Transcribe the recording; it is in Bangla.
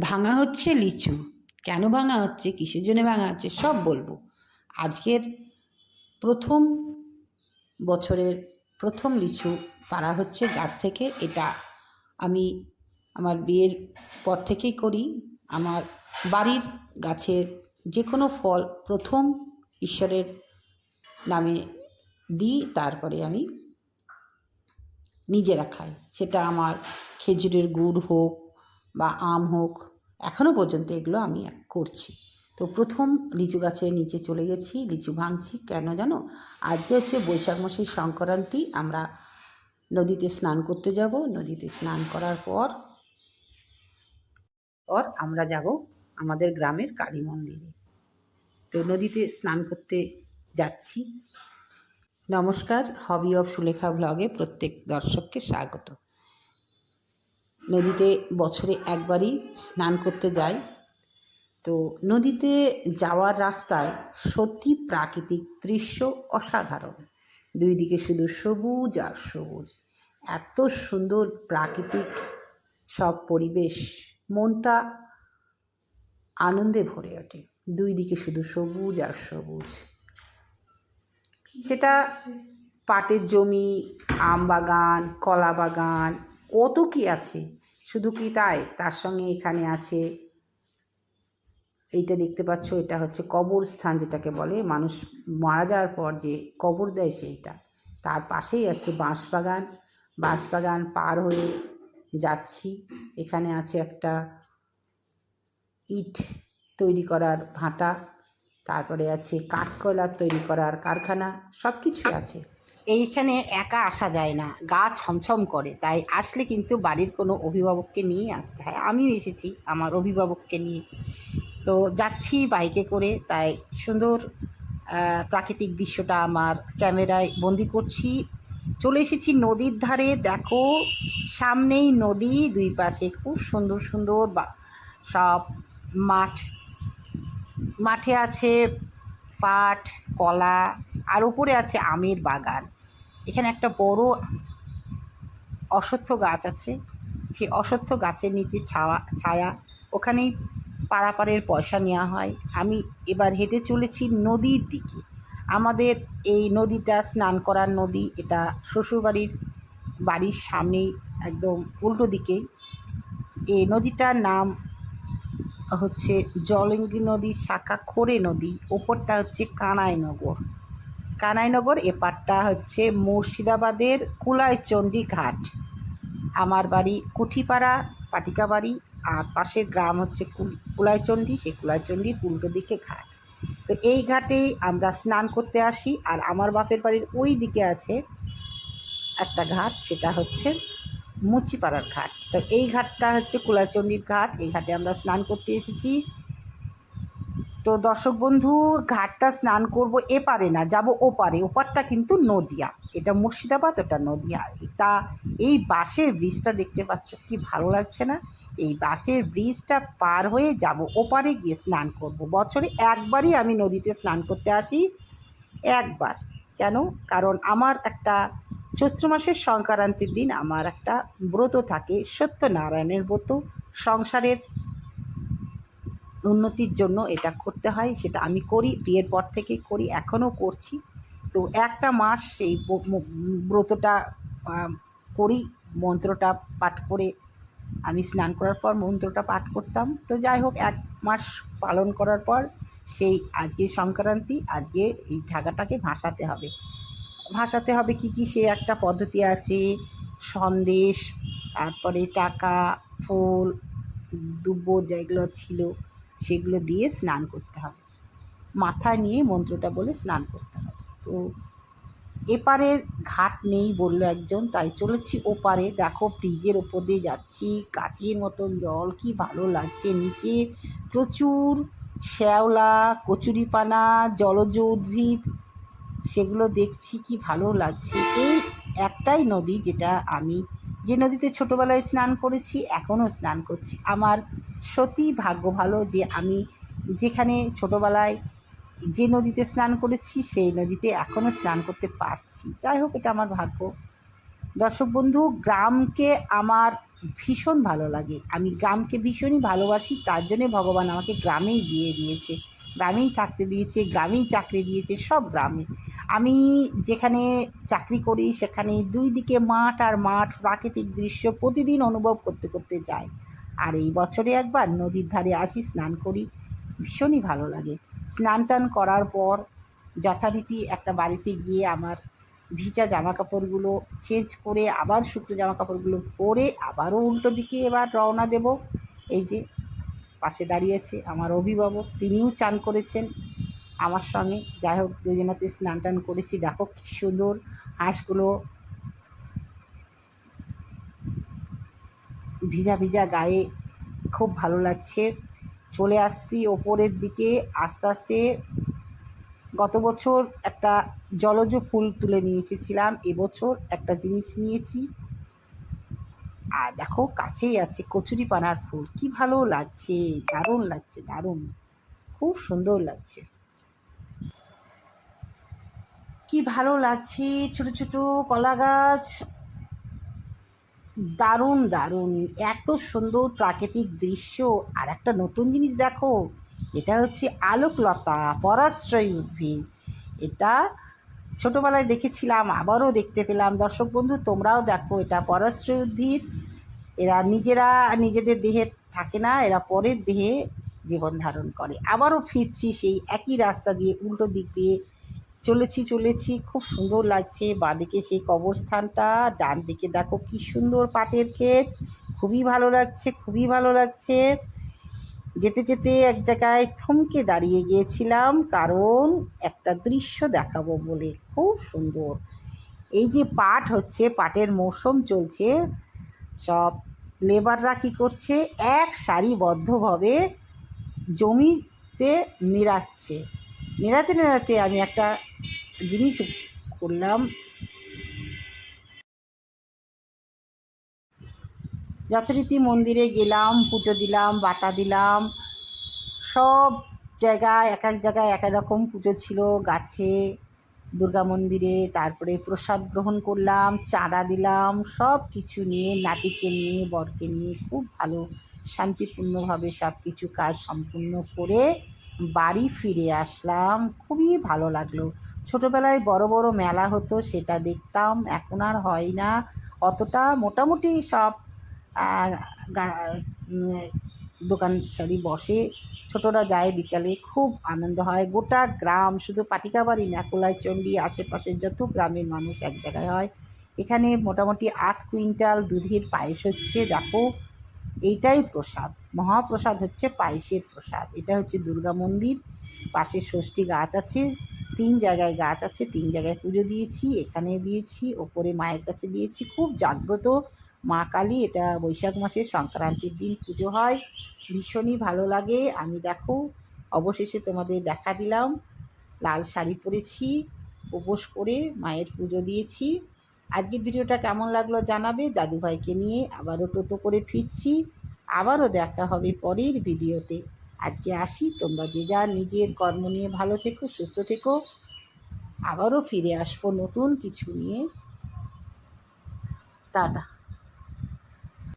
ভাঙা হচ্ছে লিচু। কেন ভাঙা হচ্ছে? কিসের জন্য ভাঙা হচ্ছে? সব বলব। আজকের প্রথম বছরের প্রথম লিচু পাড়া হচ্ছে গাছ থেকে। এটা আমি আমার বিয়ের পর থেকেই করি। আমার বাড়ির গাছের যে কোনো ফল প্রথম ঈশ্বরের নামে দিই, তারপরে আমি নিজেরা খাই সেটা আমার খেজুরের গুড় হোক বা আম হোক এখনও পর্যন্ত এগুলো আমি করছি। তো প্রথম লিচু গাছের নিচে চলে গেছি, লিচু ভাঙছি। কেন জানো? আজকে হচ্ছে বৈশাখ মাসের সংক্রান্তি, আমরা নদীতে স্নান করতে যাব। নদীতে স্নান করার পর পর আমরা যাব আমাদের গ্রামের কালী মন্দিরে। তো নদীতে স্নান করতে যাচ্ছি। নমস্কার, হবি অফ সুলেখা ব্লগে প্রত্যেক দর্শককে স্বাগত। নদীতে বছরে একবারই স্নান করতে যাই। তো নদীতে যাওয়ার রাস্তায় সত্যি প্রাকৃতিক দৃশ্য অসাধারণ। দুই দিকে শুধু সবুজ আর সবুজ। এত সুন্দর প্রাকৃতিক সব পরিবেশ, মনটা আনন্দে ভরে ওঠে। দুই দিকে শুধু সবুজ আর সবুজ। সেটা পাটের জমি, আম বাগান, কলা বাগান, কত কি আছে শুধু কি তাই? তার সঙ্গে এখানে আছে, এইটা দেখতে পাচ্ছ, এটা হচ্ছে কবরস্থান যেটাকে বলে। মানুষ মারা যাওয়ার পর যে কবর দেয় সেইটা। তার পাশেই আছে বাঁশবাগান। বাঁশবাগান পার হয়ে যাচ্ছি। এখানে আছে একটা ইট তৈরি করার ভাঁটা। তারপরে আছে কাঠকয়লার তৈরি করার কারখানা। সব কিছুই আছে। এইখানে একা আসা যায় না, গা ছমছম করে। তাই আসলে কিন্তু বাড়ির কোনো অভিভাবককে নিয়ে আসতে হয়। আমিও এসেছি আমার অভিভাবককে নিয়ে। তো যাচ্ছি বাইকে করে, তাই সুন্দর প্রাকৃতিক দৃশ্যটা আমার ক্যামেরায় বন্দি করছি। চলে এসেছি নদীর ধারে। দেখো, সামনেই নদী, দুই পাশে খুব সুন্দর সুন্দর বা- সব মাঠ। মাঠে আছে পাট, কলা, আর উপরে আছে আমের বাগান। এখানে একটা বড় অশ্বত্থ গাছ আছে। সেই অশ্বত্থ গাছের নিচে ছাওয়া, ছায়া, ওখানেই পারাপারের পয়সা নেওয়া হয়। আমি এবার হেঁটে চলেছি নদীর দিকে। আমাদের এই নদীটা স্নান করার নদী। এটা শ্বশুরবাড়ির বাড়ির সামনেই, একদম উল্টো দিকে। এই নদীটার নাম হচ্ছে জলঙ্গি নদীর শাখা খোরে নদী। ওপরটা হচ্ছে কানাইনগর কানাইনগর এপারটা হচ্ছে মুর্শিদাবাদের কুলাইচণ্ডী ঘাট। আমার বাড়ি কুঠিপাড়া, পাটিকা বাড়ি, আর পাশের গ্রাম হচ্ছে কুল- কুলাইচণ্ডী, সেই কুলাইচণ্ডীর উল্টো দিকে ঘাট। তো এই ঘাটেই আমরা স্নান করতে আসি, আর আমার বাপের বাড়ির ওই দিকে আছে একটা ঘাট, সেটা হচ্ছে মুচিপাড়ার ঘাট। তো এই ঘাটটা হচ্ছে কুলাচণ্ডীর ঘাট, এই ঘাটে আমরা স্নান করতে এসেছি। তো দর্শক বন্ধু, ঘাটটা স্নান করব এপারে না, যাব ওপারে। ওপারটা কিন্তু নদিয়া। এটা মুর্শিদাবাদ, ওটা নদিয়া। তা এই বাসের ব্রিজটা দেখতে পাচ্ছ, কি ভালো লাগছে না? এই বাসের ব্রিজটা পার হয়ে যাব ওপারে গিয়ে স্নান করব। বছরে একবারই আমি নদীতে স্নান করতে আসি, একবার। কেন? কারণ আমার একটা চৈত্র মাসের সংক্রান্তির দিন, আমার একটা ব্রত থাকে সত্যনারায়ণের ব্রত। সংসারের উন্নতির জন্য এটা করতে হয়, সেটা আমি করি, বিয়ের পর থেকেই করি, এখনও করছি। তো একটা মাস সেই ব্রতটা করি, মন্ত্রটা পাঠ করে আমি স্নান করার পর মন্ত্রটা পাঠ করতাম। তো যাই হোক, এক মাস পালন করার পর সেই আজকে সংক্রান্তি, আজকে এই ঢাকাটাকে ভাসাতে হবে। ভাসাতে হবে কি কি? সে একটা পদ্ধতি আছে, সন্দেশ, তারপরে টাকা, ফুল, দুব্বো, যেগুলো ছিল সেগুলো দিয়ে স্নান করতে হবে। মাথায় নিয়ে মন্ত্রটা বলে স্নান করতে হবে। তো এপারের ঘাট নেই বলল একজন, তাই চলেছি ওপারে। দেখো ব্রিজের ওপর দিয়ে যাচ্ছি, কাচের মতন জল, কি ভালো লাগছে নিচে। প্রচুর শ্যাওলা, কচুরিপানা, জলজ উদ্ভিদ, সেগুলো দেখছি, কি ভালো লাগছে। এই একটাই নদী যেটা আমি যে নদীতে ছোটোবেলায় স্নান করেছি, এখনও স্নান করছি। আমার সত্যি ভাগ্য ভালো যে আমি যেখানে ছোটোবেলায় যে নদীতে স্নান করেছি, সেই নদীতে এখনও স্নান করতে পারছি। যাই হোক, এটা আমার ভাগ্য। দর্শক বন্ধু, গ্রামকে আমার ভীষণ ভালো লাগে। আমি গ্রামকে ভীষণই ভালোবাসি, তার জন্যে ভগবান আমাকে গ্রামেই বিয়ে দিয়েছে। গ্রামেই থাকতে দিয়েছে, গ্রামেই চাকরি দিয়েছে, সব গ্রামে। আমি যেখানে চাকরি করি, সেখানে দুই দিকে মাঠ আর মাঠ প্রাকৃতিক দৃশ্য প্রতিদিন অনুভব করতে করতে যাই। আর এই বছরে একবার নদীর ধারে আসি, স্নান করি। ভীষণই ভালো লাগে। স্নান টান করার পর যথারীতি একটা বাড়িতে গিয়ে আমার ভিজা জামা কাপড়গুলো চেঞ্জ করে, আবার শুকনো জামা কাপড়গুলো পরে আবারও উল্টো দিকে এবার রওনা দেব। এই যে পাশে দাঁড়িয়েছে আমার অভিভাবক, তিনিও চান করেছেন। আমার সঙ্গে। যাই হোক, দুজনাতে স্নান টান করেছি। দেখো কী সুন্দর হাঁসগুলো। ভিজা ভিজা গায়ে খুব ভালো লাগছে। চলে আসছি ওপরের দিকে। আস্তে আস্তে গত বছর একটা জলজ ফুল তুলে নিয়ে এসেছিলাম। এবছর একটা জিনিস নিয়েছি। আর দেখো, কাছেই আছে কচুরি পানার ফুল। কি ভালো লাগছে! দারুণ লাগছে, দারুণ। খুব সুন্দর লাগছে। কি ভালো লাগছে? ছোট ছোট কলা গাছ। দারুণ দারুণ। এত সুন্দর প্রাকৃতিক দৃশ্য। আর একটা নতুন জিনিস দেখো, এটা হচ্ছে আলোকলতা, পরাশ্রয়ী উদ্ভিদ। এটা ছোটোবেলায় দেখেছিলাম, আবারও দেখতে পেলাম। দর্শক বন্ধু, তোমরাও দেখো, এটা পরাশ্রয়ী উদ্ভিদ। এরা নিজেরা, নিজেদের দেহে থাকে না, এরা পরের দেহে জীবন ধারণ করে। আবারও ফিরছি সেই একই রাস্তা দিয়ে, উল্টো দিক দিয়ে চলেছি চলেছি। খুব সুন্দর লাগছে বাঁদিকে সেই কবরস্থানটা ডান দিকে দেখো কি সুন্দর পাটের ক্ষেত। খুবই ভালো লাগছে, খুবই ভালো লাগছে। যেতে যেতে এক জায়গায় থমকে দাঁড়িয়ে গিয়েছিলাম, কারণ একটা দৃশ্য দেখাবো বলে। খুব সুন্দর। এই যে পাট হচ্ছে, পাটের মৌসুম চলছে। সব লেবাররা কী করছে? এক সারিবদ্ধভাবে জমিতে নিড়াচ্ছে নেড়াতে নেড়াতে আমি একটা জিনিস করলাম। যথারীতি মন্দিরে গেলাম, পুজো দিলাম, বাটা দিলাম। সব জায়গায়, এক এক জায়গায় এক এক রকম পুজো ছিল। গাছে, দুর্গা মন্দিরে, তারপরে প্রসাদ গ্রহণ করলাম, চাঁদা দিলাম, সব কিছু নিয়ে, নাতিকে নিয়ে, বরকে নিয়ে খুব ভালো শান্তিপূর্ণভাবে সব কিছু কাজ সম্পূর্ণ করে বাড়ি ফিরে আসলাম। খুবই ভালো লাগল। ছোটোবেলায় বড় বড় মেলা হতো, সেটা দেখতাম। এখন আর হয় না। অতটা মোটামুটি সব দোকান সারি বসে। ছোটরা যায় বিকালে, খুব আনন্দ হয়। গোটা গ্রাম, শুধু পাটিকাবাড়ি না, কোলাইচণ্ডী, আশেপাশের যত গ্রামের মানুষ এক জায়গায় হয়। এখানে মোটামুটি আট কুইন্টাল দুধের পায়েস হচ্ছে। দেখো এইটাই প্রসাদ। মহাপ্রসাদ হচ্ছে পায়েসের প্রসাদ। এটা হচ্ছে দুর্গা মন্দির। পাশে ষষ্ঠী গাছ আছে। তিন জায়গায় গাছ আছে, তিন জায়গায় পুজো দিয়েছি, এখানে দিয়েছি, ওপরে মায়ের কাছে দিয়েছি। খুব জাগ্রত মা কালী। এটা বৈশাখ মাসের সংক্রান্তির দিন পুজো হয়। ভীষণই ভালো লাগে। আমি দেখো, অবশেষে তোমাদের দেখা দিলাম। লাল শাড়ি পরেছি, উপোস করে মায়ের পুজো দিয়েছি। আজকের ভিডিওটা কেমন লাগল জানাবে দাদুভাইকে নিয়ে আবারও টোটো করে ফিরছি। আবারও দেখা হবে পরের ভিডিওতে। আজকে আসি, তোমরা যে যা নিজের কর্ম নিয়ে ভালো থেকো, সুস্থ থেকো। আবারও ফিরে আসব নতুন কিছু নিয়ে। টাটা।